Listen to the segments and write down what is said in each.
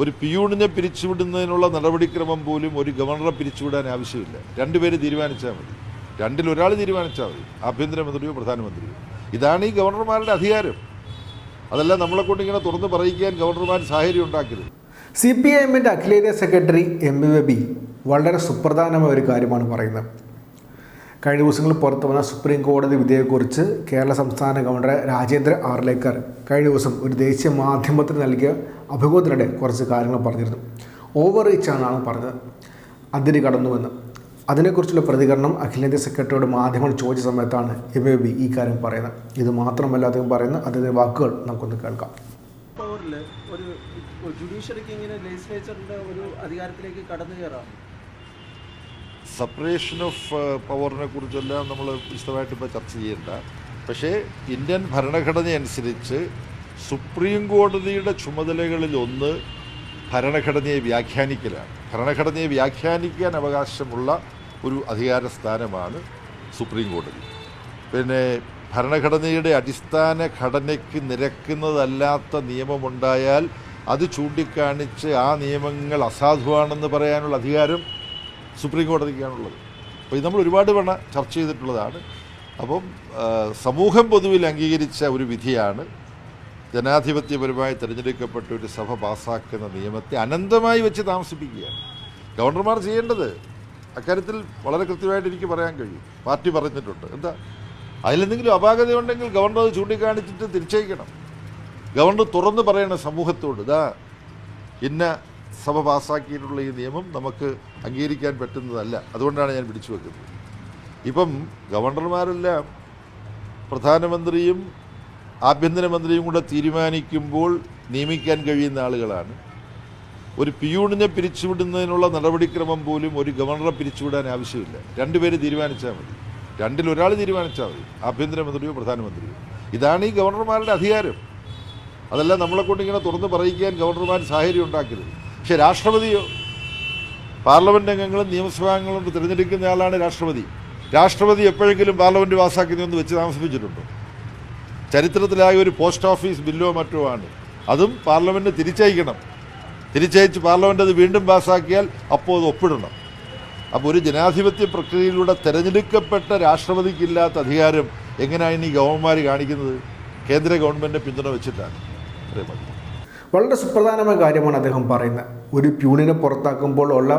ഒരു പിയൂണിനെ പിരിച്ചുവിടുന്നതിനുള്ള നടപടിക്രമം പോലും ഒരു ഗവർണറെ പിരിച്ചുവിടാൻ ആവശ്യമില്ല. രണ്ടുപേര് തീരുമാനിച്ചാൽ മതി. രണ്ടിലൊരാൾ തീരുമാനിച്ചാൽ മതി. ആഭ്യന്തരമന്ത്രിയോ പ്രധാനമന്ത്രിയോ. ഇതാണ് ഈ ഗവർണർമാരുടെ അധികാരം. അതല്ല നമ്മളെ കൊണ്ട് ഇങ്ങനെ തുറന്ന് പറയിക്കാൻ ഗവർണർമാർ സാഹചര്യം ഉണ്ടാക്കരുത്. സി പി ഐ എമ്മിന്റെ അഖിലേന്ത്യാ സെക്രട്ടറി എം വി ബി വളരെ സുപ്രധാനമായ ഒരു കാര്യമാണ് പറയുന്നത്. കഴിഞ്ഞ ദിവസങ്ങൾ പുറത്തു വന്ന സുപ്രീം കോടതി വിധിയെക്കുറിച്ച് കേരള സംസ്ഥാന ഗവർണർ രാജേന്ദ്ര ആർലേക്കർ കഴിഞ്ഞ ദിവസം ഒരു ദേശീയ മാധ്യമത്തിന് നൽകിയ അഭിമുഖത്തിനിടെ കുറച്ച് കാര്യങ്ങൾ പറഞ്ഞിരുന്നു. ഓവർ റീച്ച് ആണെന്നാണ് പറഞ്ഞത്. അതിര് കടന്നുവെന്ന്. അതിനെക്കുറിച്ചുള്ള പ്രതികരണം അഖിലേന്ത്യാ സെക്രട്ടറിയോട് മാധ്യമങ്ങൾ ചോദിച്ച സമയത്താണ് എം എ ബി ഈ കാര്യം പറയുന്നത്. ഇത് മാത്രമല്ല അദ്ദേഹം പറയുന്ന അതിന്റെ വാക്കുകൾ നമുക്കൊന്ന് കേൾക്കാം. പവറിൽ ഒരു ജുഡീഷ്യറിക്ക് ഇങ്ങനെ ലെജിസ്ലേച്ചറിന്റെ ഒരു അധികാരത്തിലേക്ക് കടന്നു കയറാം. സെപ്പറേഷൻ ഓഫ് പവറിനെ കുറിച്ചെല്ലാം നമ്മൾ വിശദമായിട്ട് ഇപ്പോൾ ചർച്ച ചെയ്യേണ്ട. പക്ഷേ ഇന്ത്യൻ ഭരണഘടന അനുസരിച്ച് സുപ്രീം കോടതിയുടെ ചുമതലകളിൽ ഒന്ന് ഭരണഘടനയെ വ്യാഖ്യാനിക്കലാണ്. ഭരണഘടനയെ വ്യാഖ്യാനിക്കാൻ അവകാശമുള്ള ഒരു അധികാര സ്ഥാനമാണ് സുപ്രീം കോടതി. പിന്നെ ഭരണഘടനയുടെ അടിസ്ഥാന ഘടനയ്ക്ക് നിരക്കുന്നതല്ലാത്ത നിയമമുണ്ടായാൽ അത് ചൂണ്ടിക്കാണിച്ച് ആ നിയമങ്ങൾ അസാധുവാണെന്ന് പറയാനുള്ള അധികാരം സുപ്രീം കോടതിക്കാണുള്ളത്. അപ്പോൾ ഇത് നമ്മൾ ഒരുപാട് തവണ ചർച്ച ചെയ്തിട്ടുള്ളതാണ്. അപ്പം സമൂഹം പൊതുവിൽ അംഗീകരിച്ച ഒരു വിധിയാണ് ജനാധിപത്യപരമായി തിരഞ്ഞെടുക്കപ്പെട്ട ഒരു സഭ പാസ്സാക്കുന്ന നിയമത്തെ അനന്തമായി വെച്ച് താമസിപ്പിക്കുകയാണ്. ഗവർണർമാർ ചെയ്യേണ്ടത് അക്കാര്യത്തിൽ വളരെ കൃത്യമായിട്ട് എനിക്ക് പറയാൻ കഴിയും. പാർട്ടി പറഞ്ഞിട്ടുണ്ട്. എന്താ? അതിലെന്തെങ്കിലും അപാകതയുണ്ടെങ്കിൽ ഗവർണർ അത് ചൂണ്ടിക്കാണിച്ചിട്ട് തിരിച്ചയക്കണം. ഗവർണർ തുറന്ന് പറയണം സമൂഹത്തോട് ഇതാ ഇന്ന സഭ പാസ്സാക്കിയിട്ടുള്ള ഈ നിയമം നമുക്ക് അംഗീകരിക്കാൻ പറ്റുന്നതല്ല. അതുകൊണ്ടാണ് ഞാൻ പിടിച്ചു വെക്കുന്നത്. ഇപ്പം ഗവർണർമാരെല്ലാം പ്രധാനമന്ത്രിയും ആഭ്യന്തരമന്ത്രിയും കൂടെ തീരുമാനിക്കുമ്പോൾ നിയമിക്കാൻ കഴിയുന്ന ആളുകളാണ്. ഒരു പിയൂണിനെ പിരിച്ചുവിടുന്നതിനുള്ള നടപടിക്രമം പോലും ഒരു ഗവർണറെ പിരിച്ചുവിടാൻ ആവശ്യമില്ല. രണ്ടുപേര് തീരുമാനിച്ചാൽ മതി. രണ്ടിൽ ഒരാൾ തീരുമാനിച്ചാൽ മതി. ആഭ്യന്തരമന്ത്രിയോ പ്രധാനമന്ത്രിയോ. ഇതാണ് ഈ ഗവർണർമാരുടെ അധികാരം. അതല്ല നമ്മളെ കൊണ്ട് ഇങ്ങനെ തുറന്ന് പറയിക്കാൻ ഗവർണർമാർ സാഹചര്യം ഉണ്ടാക്കരുത്. പക്ഷേ രാഷ്ട്രപതിയോ? പാർലമെന്റ് അംഗങ്ങളും നിയമസഭാംഗങ്ങളും തിരഞ്ഞെടുക്കുന്ന ആളാണ് രാഷ്ട്രപതി. രാഷ്ട്രപതി എപ്പോഴെങ്കിലും പാർലമെന്റ് പാസ്സാക്കുന്നതെന്ന് വെച്ച് താമസിപ്പിച്ചിട്ടുണ്ടോ? ചരിത്രത്തിലായ ഒരു പോസ്റ്റ് ഓഫീസ് ബില്ലോ മറ്റോ ആണ് അതും പാർലമെന്റ് തിരിച്ചയക്കണം. തിരിച്ചയച്ച് പാർലമെന്റ് അത് വീണ്ടും പാസ്സാക്കിയാൽ അപ്പോൾ അത് ഒപ്പിടണം. അപ്പോൾ ഒരു ജനാധിപത്യ പ്രക്രിയയിലൂടെ തിരഞ്ഞെടുക്കപ്പെട്ട രാഷ്ട്രപതിക്കില്ലാത്ത അധികാരം എങ്ങനെയാണ് ഈ ഗവർണർമാർ കാണിക്കുന്നത്? കേന്ദ്ര ഗവൺമെന്റ് പിന്തുണ വെച്ചിട്ടാണ്. വളരെ സുപ്രധാനമായ കാര്യമാണ് അദ്ദേഹം പറയുന്നത്. ഒരു പ്യൂണിനെ പുറത്താക്കുമ്പോൾ ഉള്ള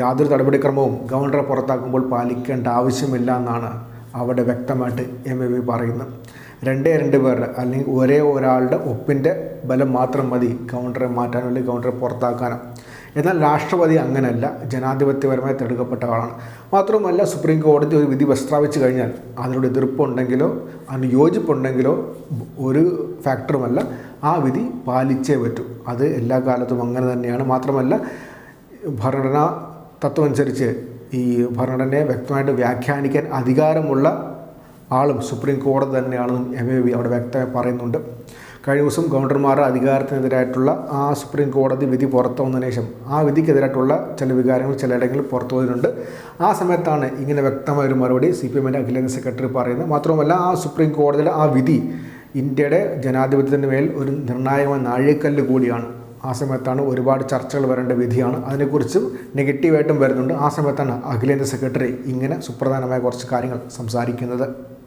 യാതൊരു നടപടിക്രമവും ഗവർണറെ പുറത്താക്കുമ്പോൾ പാലിക്കേണ്ട ആവശ്യമില്ല എന്നാണ് അവിടെ വ്യക്തമായിട്ട് എം എ വി പറയുന്നത്. രണ്ടേ രണ്ട് പേരുടെ അല്ലെങ്കിൽ ഒരേ ഒരാളുടെ ഒപ്പിന്റെ ബലം മാത്രം മതി കൗണ്ടറെ മാറ്റാനോ അല്ലെങ്കിൽ കൗണ്ടറെ പുറത്താക്കാനോ. എന്നാൽ രാഷ്ട്രപതി അങ്ങനെയല്ല ജനാധിപത്യപരമായി തെടുക്കപ്പെട്ട ആളാണ്. മാത്രമല്ല സുപ്രീം കോടതി ഒരു വിധി പ്രസ്താവിച്ചു കഴിഞ്ഞാൽ അതിനോട് എതിർപ്പുണ്ടെങ്കിലോ അതിന് യോജിപ്പുണ്ടെങ്കിലോ ഒരു ഫാക്ടറുമല്ല ആ വിധി പാലിച്ചേ പറ്റൂ. അത് എല്ലാ കാലത്തും അങ്ങനെ തന്നെയാണ്. മാത്രമല്ല ഭരണഘടനാ തത്വം അനുസരിച്ച് ഈ ഭരണഘടനയെ വ്യക്തമായിട്ട് വ്യാഖ്യാനിക്കാൻ അധികാരമുള്ള ആളും സുപ്രീം കോടതി തന്നെയാണെന്നും എം എ വി അവിടെ വ്യക്തമായി പറയുന്നുണ്ട്. കഴിഞ്ഞ ദിവസം ഗവർണർമാരുടെ അധികാരത്തിനെതിരായിട്ടുള്ള ആ സുപ്രീം കോടതി വിധി പുറത്തു വന്നതിന് ശേഷം ആ വിധിക്കെതിരായിട്ടുള്ള ചില വികാരങ്ങൾ ചിലയിടങ്ങളിൽ പുറത്തു വന്നിട്ടുണ്ട് ആ സമയത്താണ് ഇങ്ങനെ വ്യക്തമായ ഒരു മറുപടി സി പി എമ്മിന്റെ സെക്രട്ടറി പറയുന്നത്. മാത്രമല്ല ആ സുപ്രീം കോടതിയിലെ ആ വിധി ഇന്ത്യയുടെ ജനാധിപത്യത്തിന് മേൽ ഒരു നിർണായകമായ നാഴികക്കല്ല് കൂടിയാണ്. ആ സമയത്താണ് ഒരുപാട് ചർച്ചകൾ വരേണ്ട വിധിയാണ്. അതിനെക്കുറിച്ചും നെഗറ്റീവായിട്ടും വരുന്നുണ്ട്. ആ സമയത്താണ് അഖിലേന്ത്യാ സെക്രട്ടറി ഇങ്ങനെ സുപ്രധാനമായ കുറച്ച് കാര്യങ്ങൾ സംസാരിക്കുന്നത്.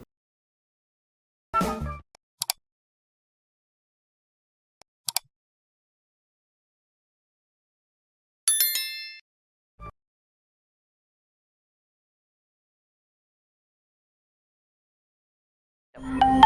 Yep.